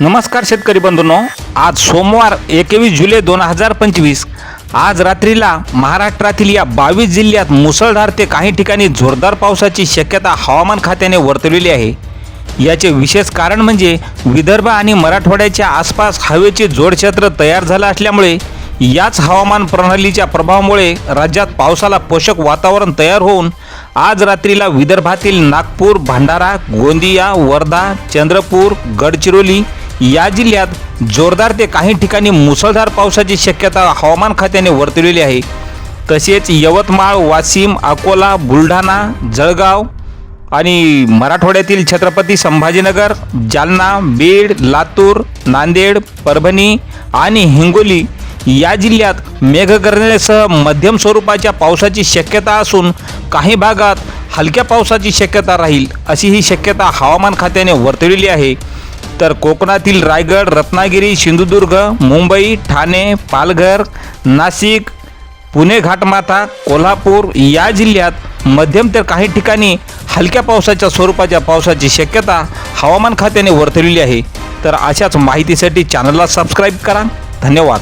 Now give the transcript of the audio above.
नमस्कार शेतकरी बंधूंनो. आज सोमवार एकवीस जुलै दोन हजार पंचवीस. आज रात्रीला महाराष्ट्रातील या बावीस जिल्ह्यात मुसळधार ते काही ठिकाणी जोरदार पावसाची शक्यता हवामान खात्याने वर्तवलेली आहे. याचे विशेष कारण म्हणजे विदर्भ आणि मराठवाड्याच्या आसपास हवेचे जोडक्षेत्र तयार झालं असल्यामुळे याच हवामान प्रणालीच्या प्रभावामुळे राज्यात पावसाला पोषक वातावरण तयार होऊन आज रात्रीला विदर्भातील नागपूर भंडारा गोंदिया वर्धा चंद्रपूर गडचिरोली या जिल्ह्यात जोरदार ते काही ठिकाणी मुसळधार पावसाची शक्यता हवामान खात्याने वर्तवलेली आहे. तसेच यवतमाळ वाशिम अकोला बुलढाणा जळगाव आणि मराठवाड्यातील छत्रपती संभाजीनगर जालना बीड लातूर नांदेड परभणी आणि हिंगोली या जिल्ह्यात मेघगर्जनेसह मध्यम स्वरूपाच्या पावसाची शक्यता असून काही भागात हलक्या पावसाची शक्यता राहील अशी ही शक्यता हवामान खात्याने वर्तवलेली आहे. तर कोकणातील रायगड रत्नागिरी सिंधुदुर्ग मुंबई ठाणे पालघर नाशिक पुणे घाटमाथा कोल्हापूर या जिल्ह्यात मध्यम तर काही ठिकाणी हलक्या पावसाच्या स्वरूपाच्या पावसाची शक्यता हवामान खात्याने वर्तवलेली आहे. तर अशाच माहितीसाठी चॅनलला सबस्क्राईब करा. धन्यवाद.